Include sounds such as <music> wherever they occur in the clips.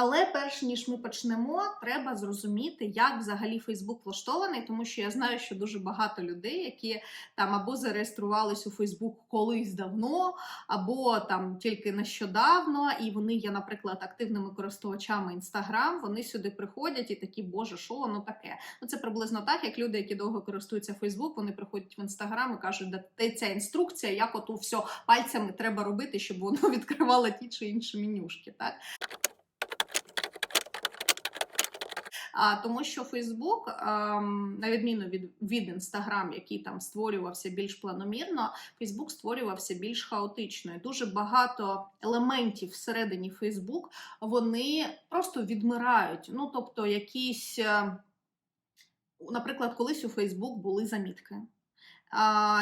Але перш ніж ми почнемо, треба зрозуміти, як взагалі Фейсбук влаштований, тому що я знаю, що дуже багато людей, які там або зареєструвались у Фейсбук колись давно, або там тільки нещодавно, і вони є, наприклад, активними користувачами Інстаграм. Вони сюди приходять і такі, боже, що воно таке? Ну це приблизно так, як люди, які довго користуються Фейсбук, вони приходять в Інстаграм і кажуть, де ця інструкція, як от все пальцями треба робити, щоб воно <laughs> відкривало ті чи інші менюшки. Так? А, тому що Фейсбук, ем, на відміну від, від Інстаграм, який там створювався більш планомірно, Фейсбук створювався більш хаотично. І дуже багато елементів всередині Фейсбук вони просто відмирають. Ну, тобто, якісь, е, наприклад, колись у Фейсбук були замітки.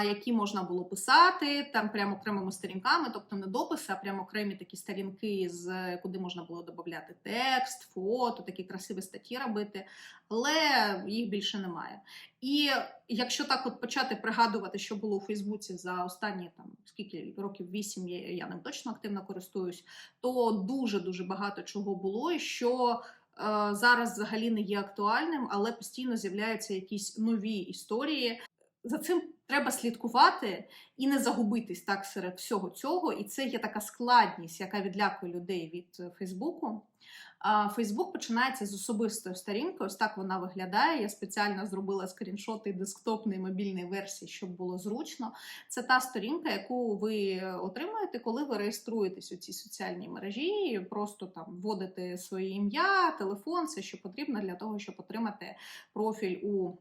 Які можна було писати там прямо окремими сторінками, тобто не дописи, а прямо окремі такі сторінки, з куди можна було додати текст, фото, такі красиві статті робити, але їх більше немає. І якщо так от почати пригадувати, що було у Фейсбуці за останні там скільки років вісім, я, я ним точно активно користуюсь, то дуже дуже багато чого було, і що. е, Зараз взагалі не є актуальним, але постійно з'являються якісь нові історії. За цим треба слідкувати і не загубитись так серед всього цього. І це є така складність, яка відлякує людей від е, Фейсбуку. Фейсбук починається з особистої сторінки. Ось так вона виглядає. Я спеціально зробила скріншоти десктопної мобільної версії, щоб було зручно. Це та сторінка, яку ви отримуєте, коли ви реєструєтесь у цій соціальній мережі. Просто там вводите своє ім'я, телефон, все, що потрібно для того, щоб отримати профіль у.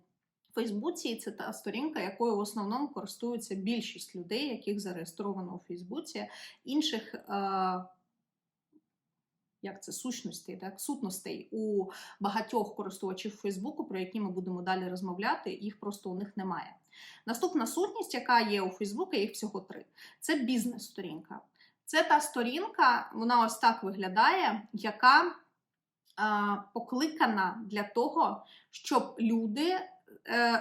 Фейсбуці і це та сторінка, якою в основному користуються більшість людей, яких зареєстровано у Фейсбуці, інших. Е як це сущностей, так сутностей у багатьох користувачів Фейсбуку, про які ми будемо далі розмовляти, їх просто у них немає. Наступна сутність, яка є у Фейсбуку, їх всього три: це бізнес-сторінка. Це та сторінка, вона ось так виглядає, яка е, покликана для того, щоб люди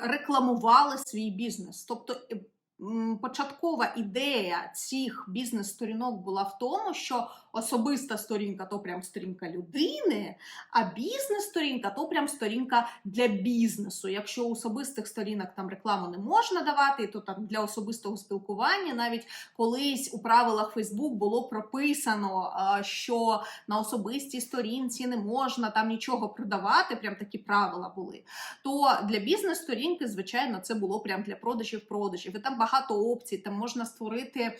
рекламували свій бізнес. Тобто початкова ідея цих бізнес-сторінок була в тому, що особиста сторінка то прям сторінка людини, а бізнес-сторінка то прям сторінка для бізнесу. Якщо особистих сторінок там рекламу не можна давати, то там для особистого спілкування навіть колись у правилах Facebook було прописано, що на особистій сторінці не можна там нічого продавати, прям такі правила були. То для бізнес-сторінки, звичайно, це було прям для продажів-продажів. І там багато опцій, там можна створити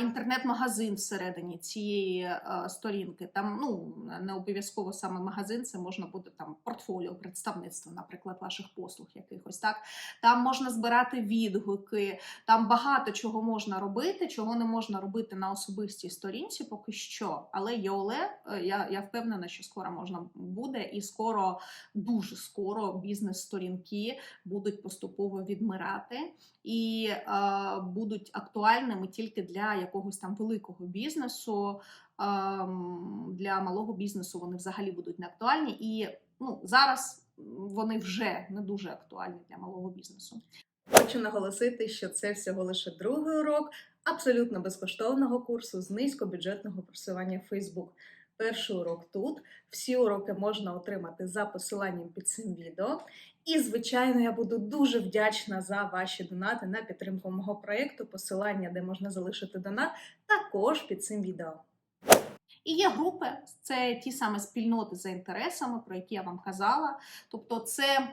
інтернет-магазин всередині цієї а, сторінки. Там ну не обов'язково саме магазин, це можна буде там портфоліо, представництво, наприклад, ваших послуг якихось. Так там можна збирати відгуки, там багато чого можна робити, чого не можна робити на особистій сторінці, поки що. Але ЄОЛЕ, я, я впевнена, що скоро можна буде, і скоро, дуже скоро бізнес-сторінки будуть поступово відмирати. І е, будуть актуальними тільки для якогось там великого бізнесу, для малого бізнесу вони взагалі будуть не актуальні. І ну, зараз вони вже не дуже актуальні для малого бізнесу. Хочу наголосити, що це всього лише другий урок абсолютно безкоштовного курсу з низькобюджетного просування Facebook. Перший урок тут. Всі уроки можна отримати за посиланням під цим відео. І, звичайно, я буду дуже вдячна за ваші донати на підтримку мого проєкту. Посилання, де можна залишити донат, також під цим відео. І є групи, це ті саме спільноти за інтересами, про які я вам казала. Тобто, це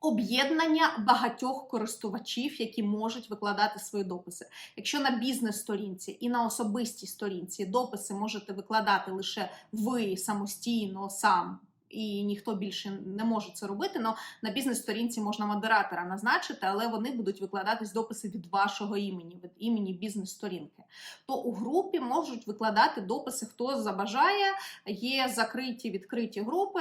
об'єднання багатьох користувачів, які можуть викладати свої дописи. Якщо на бізнес-сторінці і на особистій сторінці дописи можете викладати лише ви самостійно сам і ніхто більше не може це робити. Но на бізнес-сторінці можна модератора назначити, але вони будуть викладатись дописи від вашого імені, від імені бізнес-сторінки. То у групі можуть викладати дописи, хто забажає. Є закриті відкриті групи.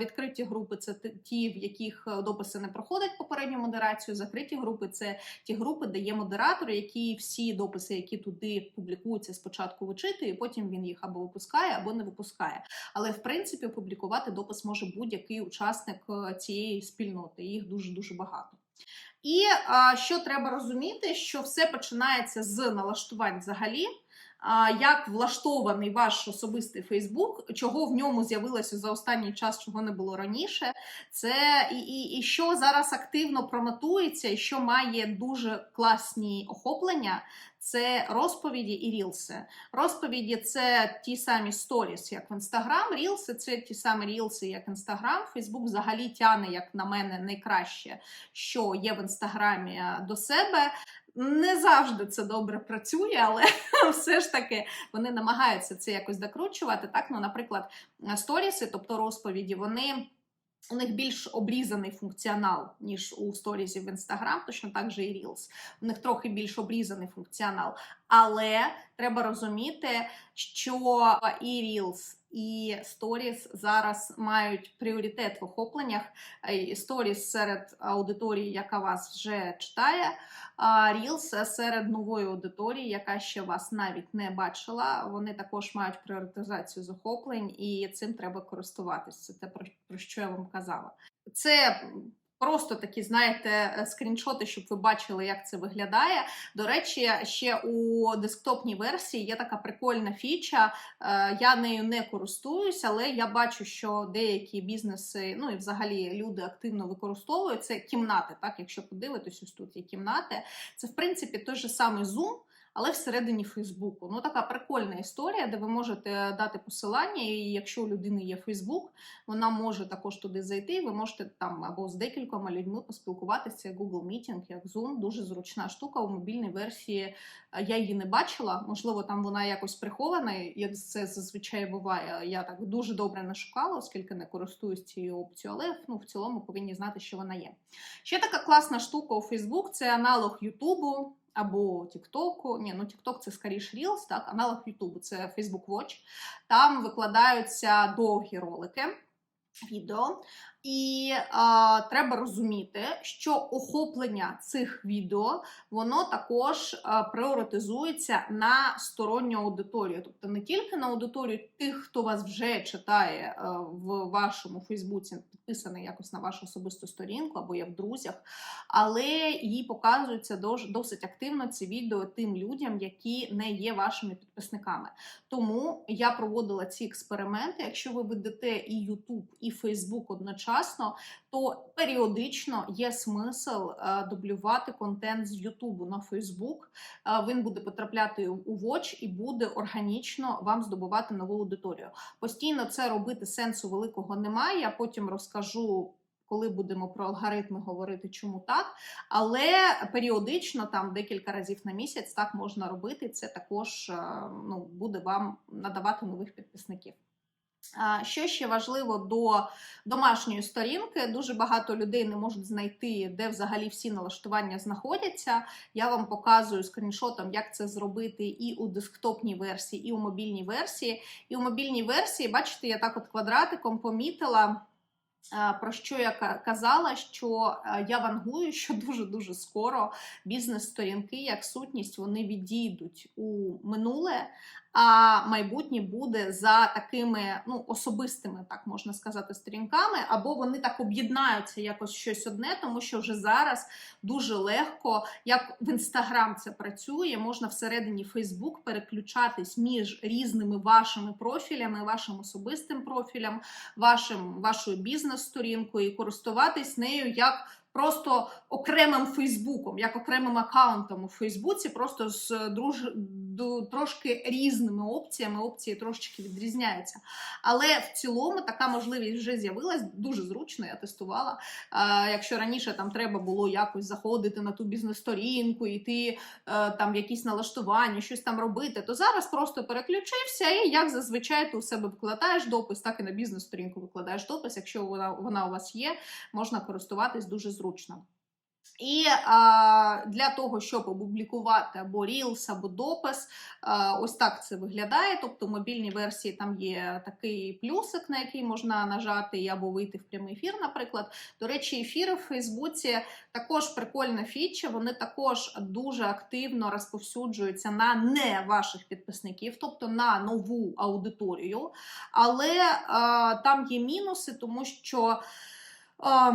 Відкриті групи це ті, в яких дописи не проходять попередню модерацію. Закриті групи це ті групи, де є модератор, які всі дописи, які туди публікуються, спочатку вичитує, потім він їх або випускає, або не випускає. Але в принципі опублікувати допис може будь-який учасник е, цієї спільноти. Їх дуже дуже багато. І що треба розуміти, що все починається з налаштувань взагалі. Як влаштований ваш особистий Фейсбук, чого в ньому з'явилося за останній час, чого не було раніше. Це і, і, і що зараз активно промотується, і що має дуже класні охоплення. Це розповіді і рілси. Розповіді це ті самі сторіс, як в Інстаграм. Рілси це ті самі рілси, як Інстаграм. Фейсбук взагалі тяне, як на мене, найкраще, що є в інстаграмі до себе. Не завжди це добре працює, але <laughs> все ж таки вони намагаються це якось докручувати. Так, ну, наприклад, сторіси, тобто розповіді, вони. У них більш обрізаний функціонал, ніж у сторізів в Instagram, точно так же і Reels. У них трохи більш обрізаний функціонал. Але треба розуміти, що і Reels, і Stories зараз мають пріоритет в охопленнях. І Stories серед аудиторії, яка вас вже читає, а Reels серед нової аудиторії, яка ще вас навіть не бачила. Вони також мають пріоритизацію захоплень, і цим треба користуватися. Це те, про що я вам казала. Це просто такі, знаєте, скріншоти, щоб ви бачили, як це виглядає. До речі, ще у десктопній версії є така прикольна фіча. Е, Я нею не користуюсь, але я бачу, що деякі бізнеси, ну і взагалі люди активно використовують це кімнати. Так, якщо подивитись, ось тут є кімнати. Це в принципі той же самий Zoom, але всередині Фейсбуку. Ну, така прикольна історія, де ви можете дати посилання, і якщо у людини є Фейсбук, вона може також туди зайти. Ви можете там або з декількома людьми поспілкуватися. Google Meeting, як Zoom. Дуже зручна штука у мобільній версії. Я її не бачила. Можливо, там вона якось прихована, як це зазвичай буває. Я так дуже добре не шукала, оскільки не користуюсь цією опцією, але ну, в цілому повинні знати, що вона є. Ще така класна штука у Facebook це аналог Ютубу. Або Тіктоку, ні, ну Тікток це скоріше Reels, так, аналог Ютубу це Facebook Watch. Там викладаються довгі ролики, відео. І а, треба розуміти, що охоплення цих відео воно також а, пріоритизується на сторонню аудиторію, тобто не тільки на аудиторію тих, хто вас вже читає а, в вашому Фейсбуці, підписаний якось на вашу особисту сторінку або є в друзях, але їй показуються дож- досить активно ці відео тим людям, які не є вашими підписниками. Тому я проводила ці експерименти. Якщо ви ведете і YouTube, і Facebook одночасно, то періодично є смисл е, дублювати контент з YouTube на Facebook. Е, Він буде потрапляти у Watch і буде органічно вам здобувати нову аудиторію. Постійно це робити сенсу великого немає. Я потім розкажу. Коли будемо про алгоритми говорити, чому так, але періодично, там декілька разів на місяць, так можна робити. Це також е, ну, буде вам надавати нових підписників. Що ще важливо до домашньої сторінки? Дуже багато людей не можуть знайти, де взагалі всі налаштування знаходяться. Я вам показую скріншотом, як це зробити і у десктопній версії, і у мобільній версії. І у мобільній версії, бачите, я так от квадратиком помітила. Про що я казала, що е, я вангую, <laughs> що дуже-дуже скоро бізнес-сторінки, як сутність, вони відійдуть у минуле, а майбутнє буде за такими ну, особистими, так можна сказати, сторінками, або вони так об'єднаються якось щось одне, тому що вже зараз дуже легко, як в Інстаграм це працює, можна всередині Фейсбук переключатись між різними вашими профілями, вашим особистим профілем, вашим, вашою бізнес-сторінкою і користуватись нею як. Просто окремим Фейсбуком, як окремим аккаунтом у Фейсбуці, просто з друж... трошки різними опціями. Опції трошечки відрізняються. Але в цілому така можливість вже з'явилась дуже зручно. Я тестувала. Якщо раніше там треба було якось заходити на ту бізнес-сторінку, йти е, там якісь налаштування, щось там робити, то зараз просто переключився і як зазвичай ти у себе викладаєш допис, так і на бізнес-сторінку викладаєш допис. Якщо вона, вона у вас є, можна користуватись дуже зручно. І а, для того, щоб опублікувати або Reels, або допис, а, ось так це виглядає. Тобто в мобільній версії там є такий плюсик, на який можна нажати або вийти в прямий ефір, наприклад. До речі, ефіри в Фейсбуці також прикольна фіча. Вони також дуже активно розповсюджуються на не ваших підписників, тобто на нову аудиторію. Але а, там є мінуси, тому що. А,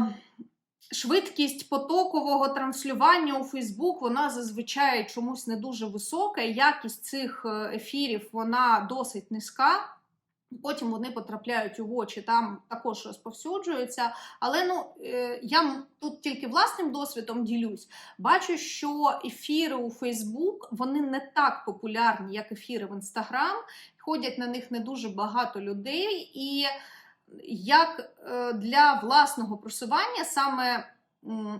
Швидкість потокового транслювання у Фейсбук вона зазвичай чомусь не дуже висока. Якість цих е, ефірів вона досить низька. Потім вони потрапляють у очі, там також розповсюджуються. Але ну е, я тут тільки власним досвідом ділюсь. Бачу, що ефіри у Фейсбук вони не так популярні, як ефіри в Інстаграм. Ходять на них не дуже багато людей, і як е, для власного просування саме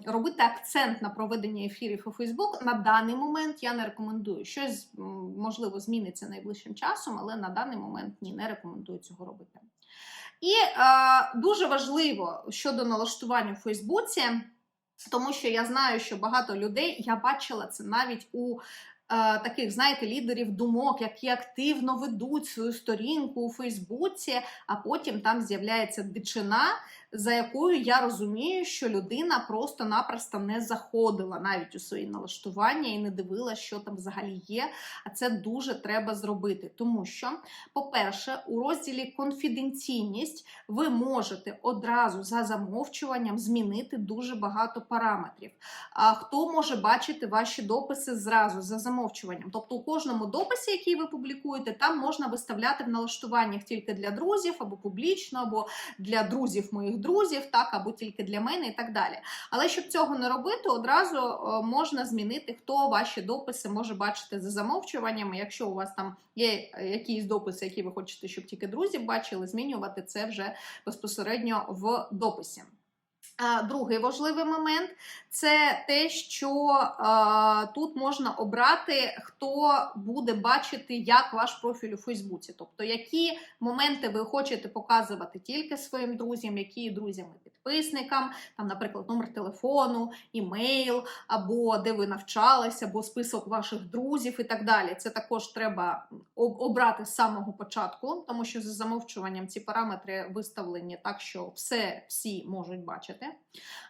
робити акцент на проведення ефірів у Фейсбук на даний момент я не рекомендую. Щось можливо зміниться найближчим часом, але на даний момент ні, не рекомендую цього робити. І е, дуже важливо щодо налаштування у Фейсбуці, тому що я знаю, що багато людей я бачила це навіть у. Е, Таких, знаєте, лідерів думок, які активно ведуть свою сторінку у Фейсбуці, а потім там з'являється дичина, за якою я розумію, що людина просто-напросто не заходила навіть у свої налаштування і не дивилася, що там взагалі є. А це дуже треба зробити. Тому що, по-перше, у розділі конфіденційність ви можете одразу за замовчуванням змінити дуже багато параметрів. А хто може бачити ваші дописи зразу за замовчуванням? Тобто, у кожному дописі, який ви публікуєте, там можна виставляти в налаштуваннях тільки для друзів або публічно, або для друзів моїх друзів, так або тільки для мене і так далі. Але щоб цього не робити, одразу е, можна змінити, хто ваші дописи може бачити за замовчуваннями. Якщо у вас там є е, якісь дописи, які ви хочете, щоб тільки друзі бачили, змінювати це вже безпосередньо в дописі. Другий важливий момент це те, що а, тут можна обрати, хто буде бачити, як ваш профіль у Фейсбуці. Тобто, які моменти ви хочете показувати тільки своїм друзям, які друзям і підписникам, там, наприклад, номер телефону, імейл, або де ви навчалися, або список ваших друзів і так далі. Це також треба обрати з самого початку, тому що за замовчуванням ці параметри виставлені так, що все всі можуть бачити.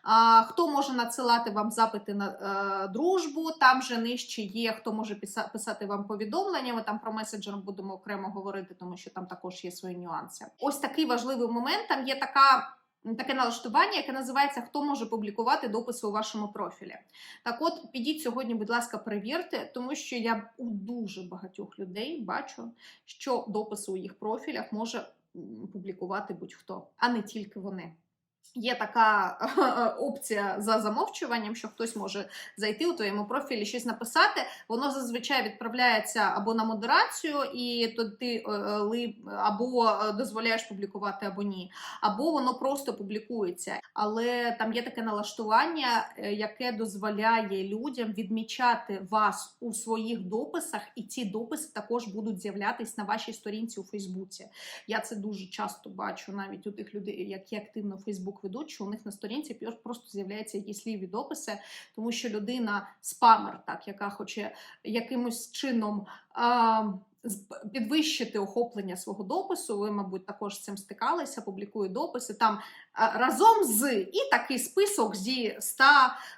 А, хто може надсилати вам запити на е, дружбу? Там же нижче є, хто може писа- писати вам повідомлення. Ми там про меседжер будемо окремо говорити, тому що там також є свої нюанси. Ось такий важливий момент. Там є така. Таке налаштування, яке називається Хто може публікувати дописи у вашому профілі. Так от, підіть сьогодні, будь ласка, перевірте, тому що я у дуже багатьох людей бачу, що дописи у їх профілях може публікувати будь-хто, а не тільки вони. Є така <laughs> опція за замовчуванням, що хтось може зайти у твоєму профілі, щось написати. Воно зазвичай відправляється або на модерацію, і то ти е, або е, дозволяєш публікувати, або ні, або воно просто публікується. Але там є таке налаштування, е, яке дозволяє людям відмічати вас у своїх дописах, і ці дописи також будуть з'являтись на вашій сторінці у Фейсбуці. Я це дуже часто бачу навіть у тих людей, які активно Фейсбук ведуть, що у них на сторінці просто з'являються якісь ліві дописи, тому що людина спамер, так, яка хоче якимось чином. А, Підвищити охоплення свого допису, ви, мабуть, також з цим стикалися, публікує дописи там разом з і такий список зі 100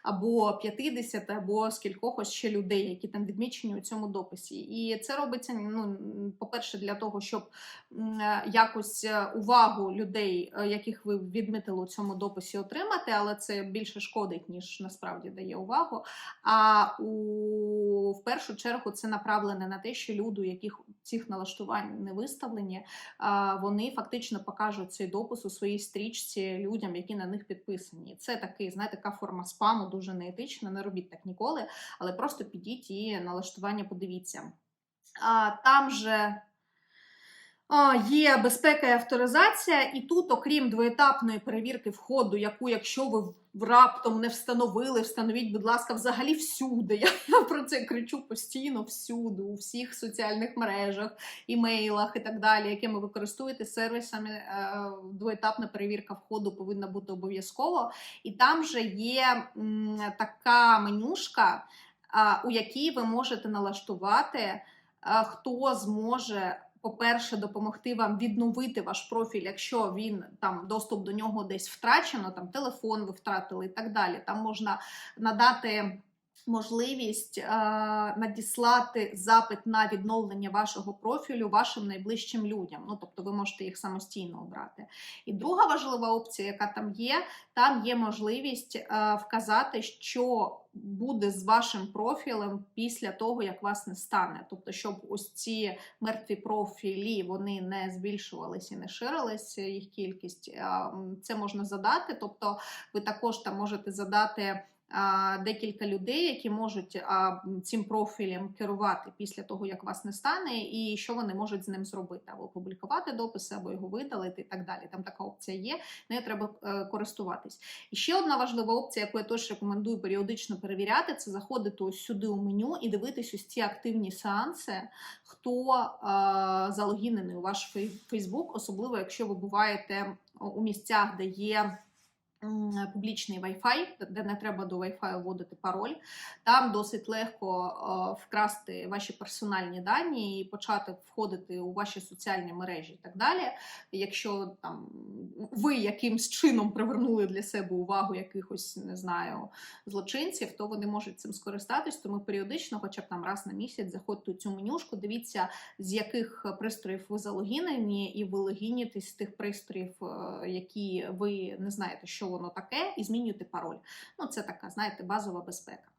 або 50, або скількох ось ще людей, які там відмічені у цьому дописі. І це робиться, ну, по-перше, для того, щоб е, якось е, увагу людей, е, яких ви відмітили у цьому дописі, отримати, але це більше шкодить, ніж насправді дає увагу. А у, в першу чергу це направлене на те, що люди, у яких цих налаштувань не виставлені, вони фактично покажуть цей допис у своїй стрічці людям, які на них підписані. Це такий, знаєте, така форма спаму, дуже неетична. Не робіть так ніколи, але просто підіть і налаштування подивіться. Там же Є безпека і авторизація, і тут, окрім двоетапної перевірки входу, яку, якщо ви раптом не встановили, встановіть, будь ласка, взагалі всюди. Я, я про це кричу постійно всюди, у всіх соціальних мережах, імейлах і так далі, якими ви користуєтесь сервісами. е, Двоетапна перевірка входу повинна бути обов'язково. І там же є така менюшка, у якій ви можете налаштувати, хто зможе. По-перше, допомогти вам відновити ваш профіль, якщо він там доступ до нього десь втрачено, там телефон ви втратили і так далі. Там можна надати можливість е, надіслати запит на відновлення вашого профілю вашим найближчим людям. Ну, тобто ви можете їх самостійно обрати. І друга важлива опція, яка там є, там є можливість е, вказати, що буде з вашим профілем після того, як вас не стане. Тобто, щоб ось ці мертві профілі вони не збільшувалися і не ширилися їх кількість. е, Це можна задати. Тобто, ви також там можете задати. Декілька людей, які можуть цим профілем керувати після того, як вас не стане, і що вони можуть з ним зробити, або опублікувати дописи, або його видалити, і так далі. Там така опція є, нею треба е, користуватись. І ще одна важлива опція, яку я теж рекомендую періодично перевіряти, це заходити ось сюди у меню і дивитись ось ці активні сеанси, хто е, залогінений у ваш фей- Фейсбук, особливо якщо ви буваєте у місцях, де є. Публічний Wi-Fi, де не треба до Wi-Fi вводити пароль. Там досить легко е, вкрасти ваші персональні дані і почати входити у ваші соціальні мережі і так далі. Якщо там ви якимсь чином привернули для себе увагу якихось, не знаю, злочинців, то вони можуть цим скористатись. Тому періодично, хоча б там раз на місяць, заходьте у цю менюшку, дивіться, з яких пристроїв ви залогінені, і ви логінітесь з тих пристроїв, е, які ви не знаєте, що воно таке, і змінюєте пароль. Ну, це така, знаєте, базова безпека.